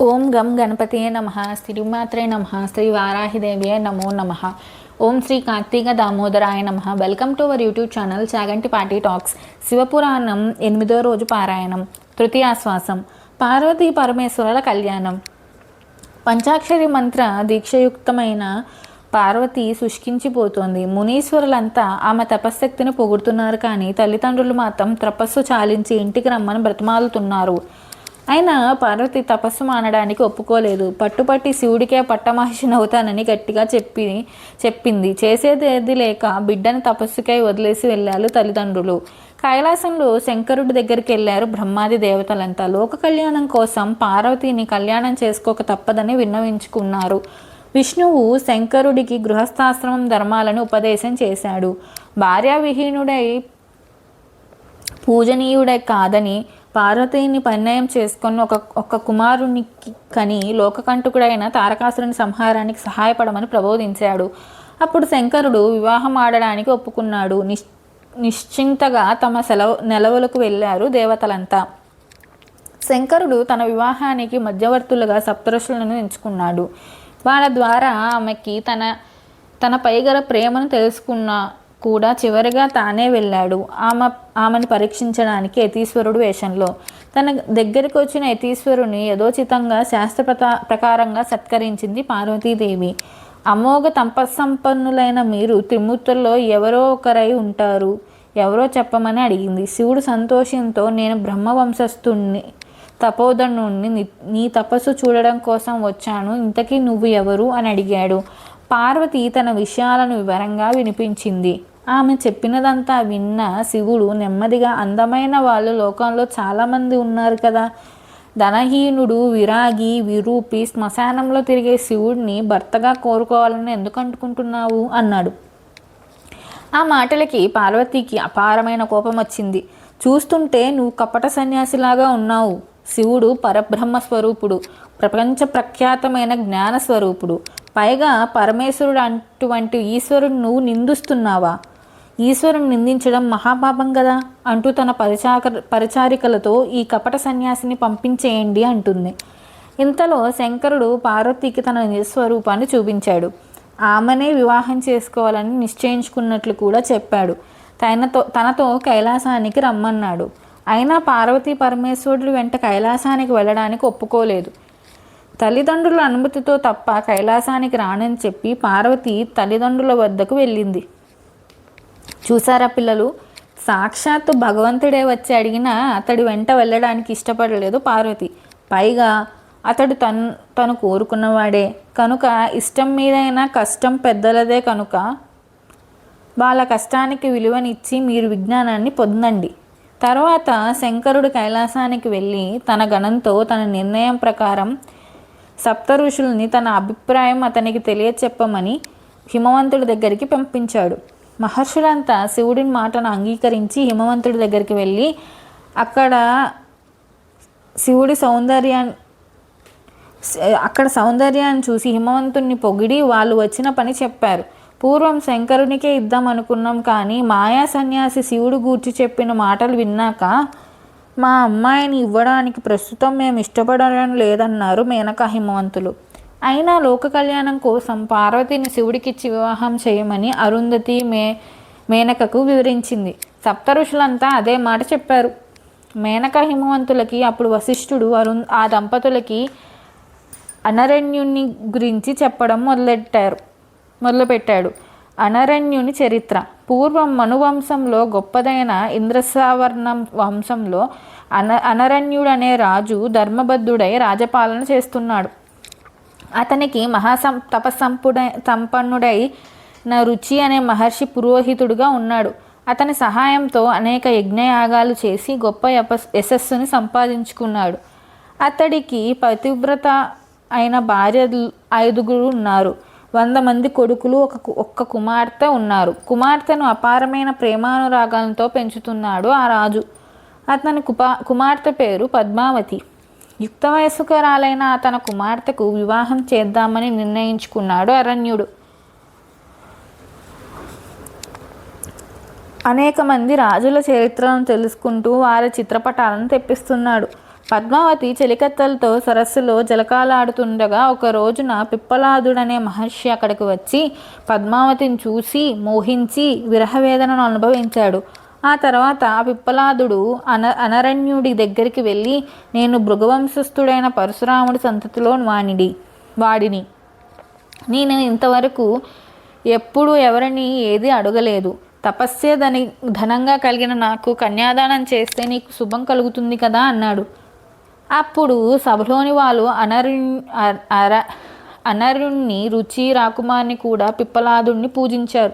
ఓం గం గణపతియే నమ. శ్రీమాత్రే నమ. శ్రీ వారాహిదేవియే నమో నమ. ఓం శ్రీ కార్తీక దామోదరాయ నమ. Welcome to our YouTube channel Chaganti party talks. Shiva Purana ఎనిమిదో రోజు పారాయణం. తృతీయాశ్వాసం పార్వతీ పరమేశ్వరుల కళ్యాణం. పంచాక్షరి మంత్ర దీక్షయుక్తమైన పార్వతి శుష్కించిపోతోంది. మునీశ్వరులంతా ఆమె తపశ్శక్తిని పొగుడుతున్నారు కానీ తల్లిదండ్రులు మాత్రం తపస్సు చాలించి ఇంటికి రమ్మని బ్రతమాలుతున్నారు. అయినా పార్వతి తపస్సు మానడానికి ఒప్పుకోలేదు. పట్టుపట్టి శివుడికే పట్టమహిషిని అవుతానని గట్టిగా చెప్పి చెప్పింది. చేసేది లేక బిడ్డని తపస్సుకై వదిలేసి వెళ్ళారు తల్లిదండ్రులు. కైలాసంలో శంకరుడి దగ్గరికి వెళ్ళారు బ్రహ్మాది దేవతలంతా. లోక కళ్యాణం కోసం పార్వతిని కళ్యాణం చేసుకోక తప్పదని విన్నవించుకున్నారు. విష్ణువు శంకరుడికి గృహస్థాశ్రమం ధర్మాలను ఉపదేశం చేశాడు. భార్యావిహీనుడై పూజనీయుడై కాదని పార్వతిని పరిణయం చేసుకొని ఒక ఒక కుమారుని కని లోకకంటుకుడైన తారకాసురుని సంహారానికి సహాయపడమని ప్రబోధించాడు. అప్పుడు శంకరుడు వివాహం ఆడడానికి ఒప్పుకున్నాడు. నిశ్ నిశ్చింతగా తమ సెలవు నెలవులకు వెళ్ళారు దేవతలంతా. శంకరుడు తన వివాహానికి మధ్యవర్తులుగా సప్తరుషులను ఎంచుకున్నాడు. వాళ్ళ ద్వారా ఆమెకి తన తన పైగల ప్రేమను తెలుసుకున్న కూడా చివరిగా తానే వెళ్ళాడు. ఆమె ఆమెను పరీక్షించడానికి యతీశ్వరుడు వేషంలో. తన దగ్గరికి వచ్చిన యతీశ్వరుని యథోచితంగా శాస్త్ర ప్రకారంగా సత్కరించింది పార్వతీదేవి. అమోఘ తపస్సంపన్నులైన మీరు త్రిమూర్తుల్లో ఎవరో ఒకరై ఉంటారు. ఎవరో చెప్పమని అడిగింది. శివుడు సంతోషంతో నేను బ్రహ్మవంశస్థుణ్ణి తపోధనుణ్ణి నీ తపస్సు చూడడం కోసం వచ్చాను. ఇంతకీ నువ్వు ఎవరు? అని అడిగాడు. పార్వతి తన విషయాలను వివరంగా వినిపించింది. ఆమె చెప్పినదంతా విన్న శివుడు నెమ్మదిగా అందమైన వాళ్ళు లోకంలో చాలామంది ఉన్నారు కదా. ధనహీనుడు విరాగి విరూపి శ్మశానంలో తిరిగే శివుడిని భర్తగా కోరుకోవాలని ఎందుకు అంటుకుంటున్నావు అన్నాడు. ఆ మాటలకి పార్వతికి అపారమైన కోపం వచ్చింది. చూస్తుంటే నువ్వు కపట సన్యాసిలాగా ఉన్నావు. శివుడు పరబ్రహ్మ స్వరూపుడు ప్రపంచ ప్రఖ్యాతమైన జ్ఞాన స్వరూపుడు. పైగా పరమేశ్వరుడు అటువంటి ఈశ్వరుడు నువ్వు నిందిస్తున్నావా? ఈశ్వరుని నిందించడం మహాపాపం కదా అంటూ తన పరిచాక పరిచారికలతో ఈ కపట సన్యాసిని పంపించేయండి అంటుంది. ఇంతలో శంకరుడు పార్వతికి తన నిస్వరూపాన్ని చూపించాడు. ఆమెనే వివాహం చేసుకోవాలని నిశ్చయించుకున్నట్లు కూడా చెప్పాడు. తనతో తనతో కైలాసానికి రమ్మన్నాడు. అయినా పార్వతీ పరమేశ్వరుడు వెంట కైలాసానికి వెళ్ళడానికి ఒప్పుకోలేదు. తల్లిదండ్రుల అనుమతితో తప్ప కైలాసానికి రానని చెప్పి పార్వతి తల్లిదండ్రుల వద్దకు వెళ్ళింది. చూసారా పిల్లలు? సాక్షాత్తు భగవంతుడే వచ్చి అడిగినా అతడి వెంట వెళ్ళడానికి ఇష్టపడలేదు పార్వతి. పైగా అతడు తను తను కోరుకున్నవాడే. కనుక ఇష్టం మీదైనా కష్టం పెద్దలదే కనుక. వాళ్ళ కష్టానికి విలువనిచ్చి మీరు విజ్ఞానాన్ని పొందండి. తర్వాత శంకరుడు కైలాసానికి వెళ్ళి తన గణంతో తన నిర్ణయం ప్రకారం సప్త ఋషుల్ని తన అభిప్రాయం అతనికి తెలియచెప్పమని హిమవంతుడి దగ్గరికి పంపించాడు. మహర్షులంతా శివుడిని మాటను అంగీకరించి హిమవంతుడి దగ్గరికి వెళ్ళి అక్కడ శివుడి సౌందర్యాన్ని అక్కడ సౌందర్యాన్ని చూసి హిమవంతుడిని పొగిడి వాళ్ళు వచ్చిన పని చెప్పారు. పూర్వం శంకరునికే ఇద్దాం అనుకున్నాం కానీ మాయా సన్యాసి శివుడు గూర్చి చెప్పిన మాటలు విన్నాక మా అమ్మాయిని ఇవ్వడానికి ప్రస్తుతం మేము ఇష్టపడడం లేదన్నారు మేనక హిమవంతులు. అయినా లోక కళ్యాణం కోసం పార్వతిని శివుడికిచ్చి వివాహం చేయమని అరుంధతి మే మేనకకు వివరించింది. సప్త ఋషులంతా అదే మాట చెప్పారు. మేనక హిమవంతులకి అప్పుడు వశిష్ఠుడు అరుణ్ ఆ దంపతులకి అనరణ్యుని గురించి చెప్పడం మొదలెట్టారు. మొదలుపెట్టాడు. అనరణ్యుని చరిత్ర. పూర్వం మనువంశంలో గొప్పదైన ఇంద్రసావర్ణం వంశంలో అన అనరణ్యుడనే రాజు ధర్మబద్ధుడై రాజపాలన చేస్తున్నాడు. అతనికి మహాసం తపస్సంపుడై సంపన్నుడై నా రుచి అనే మహర్షి పురోహితుడుగా ఉన్నాడు. అతని సహాయంతో అనేక యజ్ఞయాగాలు చేసి గొప్ప యశస్సుని సంపాదించుకున్నాడు. అతడికి పతివ్రత అయిన భార్య ఐదుగురు ఉన్నారు. వంద మంది కొడుకులు ఒక ఒక్క కుమార్తె ఉన్నారు. కుమార్తెను అపారమైన ప్రేమానురాగాలతో పెంచుతున్నాడు ఆ రాజు. అతని కుపా కుమార్తె పేరు పద్మావతి. యుక్త వయస్సుకరాలైన తన కుమార్తెకు వివాహం చేద్దామని నిర్ణయించుకున్నాడు అరణ్యుడు. అనేక మంది రాజుల చరిత్రను తెలుసుకుంటూ వారి చిత్రపటాలను తెప్పిస్తున్నాడు. పద్మావతి చెలికత్తలతో సరస్సులో జలకాలాడుతుండగా ఒక రోజున పిప్పలాదుడనే మహర్షి అక్కడికి వచ్చి పద్మావతిని చూసి మోహించి విరహవేదనను అనుభవించాడు. ఆ తర్వాత ఆ పిప్పలాదుడు అన అనరణ్యుడి దగ్గరికి వెళ్ళి నేను భృగవంశస్థుడైన పరశురాముడి సంతతిలో వాణిడి వాడిని. నేను ఇంతవరకు ఎప్పుడు ఎవరిని ఏది అడగలేదు. తపస్సే ధని ధనంగా కలిగిన నాకు కన్యాదానం చేస్తే నీకు శుభం కలుగుతుంది కదా అన్నాడు. అప్పుడు సభలోని వాళ్ళు అనరు అర అనరుణ్ణి రుచి రాకుమార్ని కూడా పిప్పలాదుణ్ణి పూజించారు.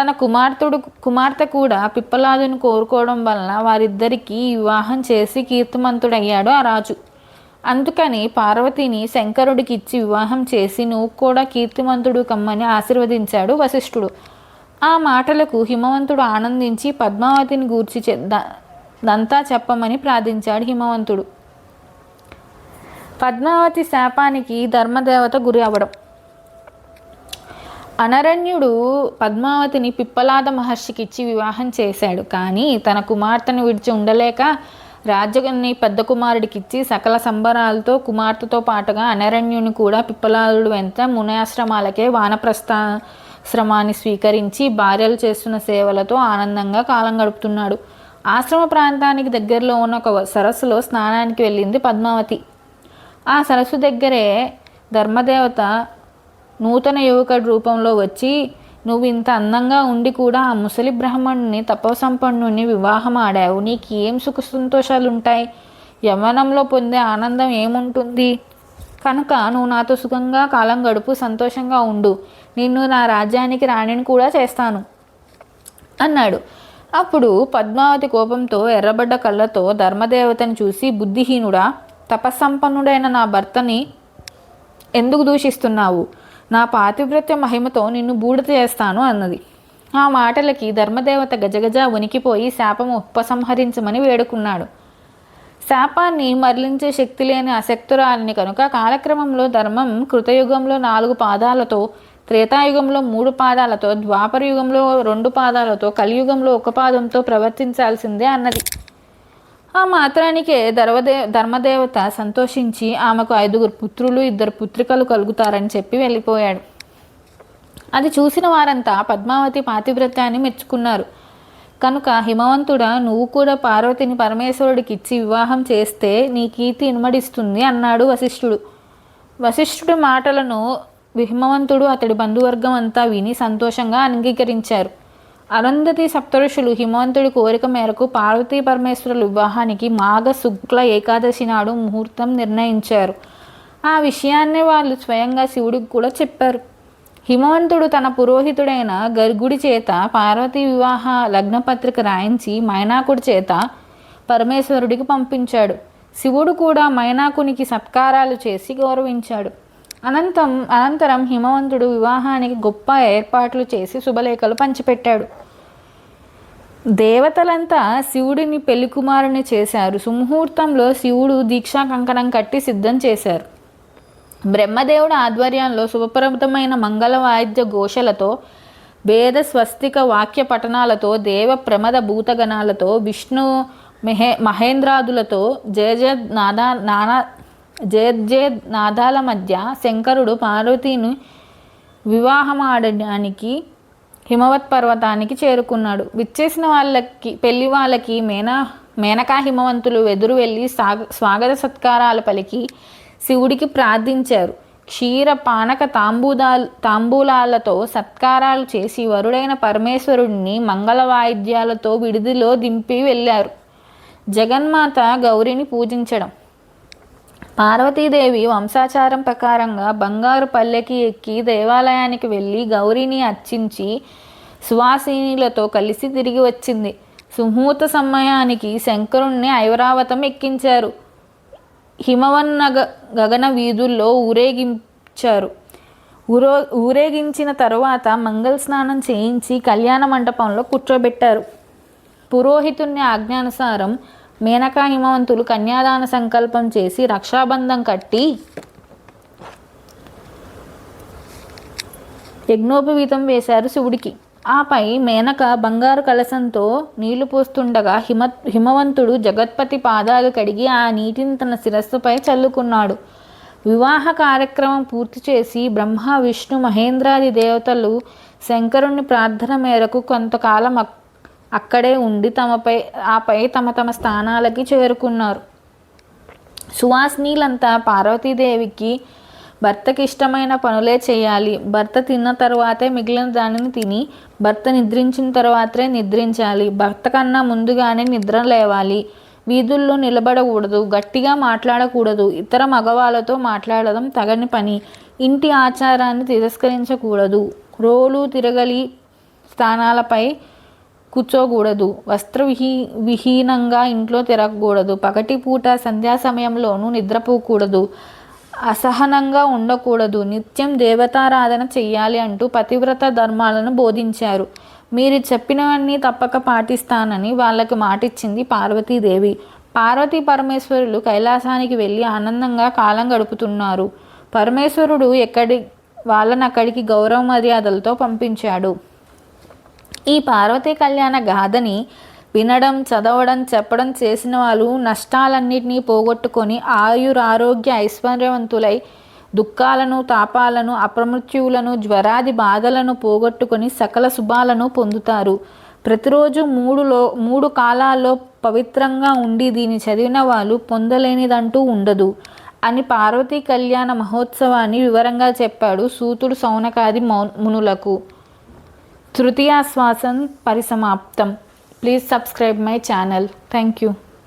తన కుమార్తెడు కుమార్తె కూడా పిప్పలాదుని కోరుకోవడం వలన వారిద్దరికీ వివాహం చేసి కీర్తిమంతుడయ్యాడు ఆ రాజు. అందుకని పార్వతిని శంకరుడికి ఇచ్చి వివాహం చేసి నువ్వు కూడా కీర్తిమంతుడు కమ్మని ఆశీర్వదించాడు వశిష్ఠుడు. ఆ మాటలకు హిమవంతుడు ఆనందించి పద్మావతిని గూర్చి దంతా చెప్పమని ప్రార్థించాడు హిమవంతుడు. పద్మావతి శాపానికి ధర్మదేవత గురి అవ్వడం. అనరణ్యుడు పద్మావతిని పిప్పలాద మహర్షికి ఇచ్చి వివాహం చేశాడు. కానీ తన కుమార్తెను విడిచి ఉండలేక రాజ్యాన్ని పెద్ద కుమారుడికి ఇచ్చి సకల సంబరాలతో కుమార్తెతో పాటుగా అనరణ్యుని కూడా పిప్పలాదుడు వెంట మునయాశ్రమాలకే వానప్రస్థాశ్రమాన్ని స్వీకరించి భార్యలు చేస్తున్న సేవలతో ఆనందంగా కాలం గడుపుతున్నాడు. ఆశ్రమ ప్రాంతానికి దగ్గరలో ఉన్న ఒక సరస్సులో స్నానానికి వెళ్ళింది పద్మావతి. ఆ సరస్సు దగ్గరే ధర్మదేవత నూతన యువకుడి రూపంలో వచ్చి నువ్వు ఇంత అందంగా ఉండి కూడా ఆ ముసలి బ్రాహ్మణుని తపసంపన్నుని వివాహం ఆడావు నీకు ఏం సుఖ సంతోషాలు ఉంటాయి యవనంలో పొందే ఆనందం ఏముంటుంది? కనుక నువ్వు నాతో సుఖంగా కాలం గడుపు సంతోషంగా ఉండు. నిన్ను నా రాజ్యానికి రాణిని కూడా చేస్తాను. అన్నాడు. అప్పుడు పద్మావతి కోపంతో ఎర్రబడ్డ కళ్ళతో ధర్మదేవతని చూసి బుద్ధిహీనుడా తపస్సంపన్నుడైన నా భర్తని ఎందుకు దూషిస్తున్నావు? నా పాతివ్రత్య మహిమతో నిన్ను బూడిద చేస్తాను అన్నది. ఆ మాటలకి ధర్మదేవత గజగజ వణికిపోయి శాపము ఉపసంహరించమని వేడుకున్నాడు. శాపాన్ని మరలించే శక్తి లేని అశక్తురాలిని కనుక కాలక్రమంలో ధర్మం కృతయుగంలో నాలుగు పాదాలతో త్రేతాయుగంలో మూడు పాదాలతో ద్వాపర యుగంలో రెండు పాదాలతో కలియుగంలో ఒక పాదంతో ప్రవర్తించాల్సిందే అన్నది. ఆ మాత్రానికే ధర్మదే ధర్మదేవత సంతోషించి ఆమెకు ఐదుగురు పుత్రులు ఇద్దరు పుత్రికలు కలుగుతారని చెప్పి వెళ్ళిపోయాడు. అది చూసిన వారంతా పద్మావతి పాతివ్రత్యాన్ని మెచ్చుకున్నారు. కనుక హిమవంతుడా నువ్వు కూడా పార్వతిని పరమేశ్వరుడికి ఇచ్చి వివాహం చేస్తే నీ కీర్తి ఇనుమడిస్తుంది అన్నాడు వశిష్ఠుడు. వశిష్ఠుడి మాటలను హిమవంతుడు అతడి బంధువర్గం అంతా విని సంతోషంగా అంగీకరించారు. అరుంధతి సప్తరుషులు హిమవంతుడి కోరిక మేరకు పార్వతీ పరమేశ్వరుల వివాహానికి మాఘ శుక్ల ఏకాదశి నాడు ముహూర్తం నిర్ణయించారు. ఆ విషయాన్ని వాళ్ళు స్వయంగా శివుడికి కూడా చెప్పారు. హిమవంతుడు తన పురోహితుడైన గర్గుడి చేత పార్వతీ వివాహ లగ్నపత్రిక రాయించి మైనాకుడి చేత పరమేశ్వరుడికి పంపించాడు. శివుడు కూడా మైనాకునికి సత్కారాలు చేసి గౌరవించాడు. అనంతం అనంతరం హిమవంతుడు వివాహానికి గొప్ప ఏర్పాట్లు చేసి శుభలేఖలు పంచిపెట్టాడు. దేవతలంతా శివుడిని పెళ్ళి కుమారుని చేశారు. సుముహూర్తంలో శివుడు దీక్షా కంకణం కట్టి సిద్ధం చేశారు. బ్రహ్మదేవుడు ఆధ్వర్యంలో శుభప్రదమైన మంగళ వాయిద్య ఘోషలతో వేద స్వస్తిక వాక్య పఠనాలతో దేవ ప్రమద భూతగణాలతో విష్ణు మెహే మహేంద్రాదులతో జయ జయ నానా నానా జయ నాదాల మధ్య శంకరుడు పార్వతీని వివాహమాడడానికి హిమవత్ పర్వతానికి చేరుకున్నాడు. విచ్చేసిన వాళ్ళకి పెళ్ళి వాళ్ళకి మేనా మేనకా హిమవంతులు ఎదురు వెళ్ళి స్వాగత సత్కారాలు పలికి శివుడికి ప్రార్థించారు. క్షీర పానక తాంబూదాల్ తాంబూలాలతో సత్కారాలు చేసి వరుడైన పరమేశ్వరుడిని మంగళ వాయిద్యాలతో విడిదిలో దింపి వెళ్ళారు. జగన్మాత గౌరిని పూజించడం. పార్వతీదేవి వంశాచారం ప్రకారంగా బంగారు పల్లెకి ఎక్కి దేవాలయానికి వెళ్ళి గౌరిని అర్చించి సువాసినిలతో కలిసి తిరిగి వచ్చింది. సుముహూర్త సమయానికి శంకరుణ్ణి ఐవరావతం ఎక్కించారు. హిమవన్నగ గగన వీధుల్లో ఊరేగించారు. ఊరో ఊరేగించిన తరువాత మంగళ స్నానం చేయించి కళ్యాణ మండపంలో కూర్చోబెట్టారు. పురోహితుని ఆజ్ఞానుసారం మేనకా హిమవంతులు కన్యాదాన సంకల్పం చేసి రక్షాబంధం కట్టి యజ్ఞోపవీతం వేశారు శివుడికి. ఆపై మేనక బంగారు కలశంతో నీళ్ళు పోస్తుండగా హిమ హిమవంతుడు జగత్పతి పాదాలు కడిగి ఆ నీటిని తన శిరస్సుపై చల్లుకున్నాడు. వివాహ కార్యక్రమం పూర్తి చేసి బ్రహ్మ విష్ణు మహేంద్రాది దేవతలు శంకరుని ప్రార్థన మేరకు కొంతకాలం అక్కడే ఉండి తమపై ఆపై తమ తమ స్థానాలకి చేరుకున్నారు. సువాసినీలంతా పార్వతీదేవికి భర్తకి ఇష్టమైన పనులే చేయాలి. భర్త తిన్న తర్వాతే మిగిలిన దానిని తిని భర్త నిద్రించిన తర్వాతే నిద్రించాలి. భర్త కన్నా ముందుగానే నిద్ర లేవాలి. వీధుల్లో నిలబడకూడదు. గట్టిగా మాట్లాడకూడదు. ఇతర మగవాళ్ళతో మాట్లాడడం తగని పని. ఇంటి ఆచారాన్ని తిరస్కరించకూడదు. రోలు తిరగలి స్థానాలపై కూర్చోకూడదు. వస్త్ర విహీ విహీనంగా ఇంట్లో తిరగకూడదు. పగటిపూట సంధ్యా సమయంలోనూ నిద్రపోకూడదు. అసహనంగా ఉండకూడదు. నిత్యం దేవతారాధన చెయ్యాలి అంటూ పతివ్రత ధర్మాలను బోధించారు. మీరు చెప్పినవన్నీ తప్పక పాటిస్తానని వాళ్ళకి మాటిచ్చింది పార్వతీదేవి. పార్వతీ పరమేశ్వరులు కైలాసానికి వెళ్ళి ఆనందంగా కాలం గడుపుతున్నారు. పరమేశ్వరుడు ఎక్కడి వాళ్ళని అక్కడికి గౌరవ మర్యాదలతో పంపించాడు. ఈ పార్వతీ కళ్యాణ గాథని వినడం చదవడం చెప్పడం చేసిన వాళ్ళు నష్టాలన్నింటినీ పోగొట్టుకొని ఆయురారోగ్య ఐశ్వర్యవంతులై దుఃఖాలను తాపాలను అప్రమృత్యువులను జ్వరాది బాధలను పోగొట్టుకొని సకల శుభాలను పొందుతారు. ప్రతిరోజు మూడులో మూడు కాలాల్లో పవిత్రంగా ఉండి దీన్ని చదివిన వాళ్ళు పొందలేనిదంటూ ఉండదు అని పార్వతీ కళ్యాణ మహోత్సవాన్ని వివరంగా చెప్పాడు సూతుడు సౌనకాది మౌ మునులకు. తృతీయాశ్వాసం పరిసమాప్తం please subscribe my channel thank you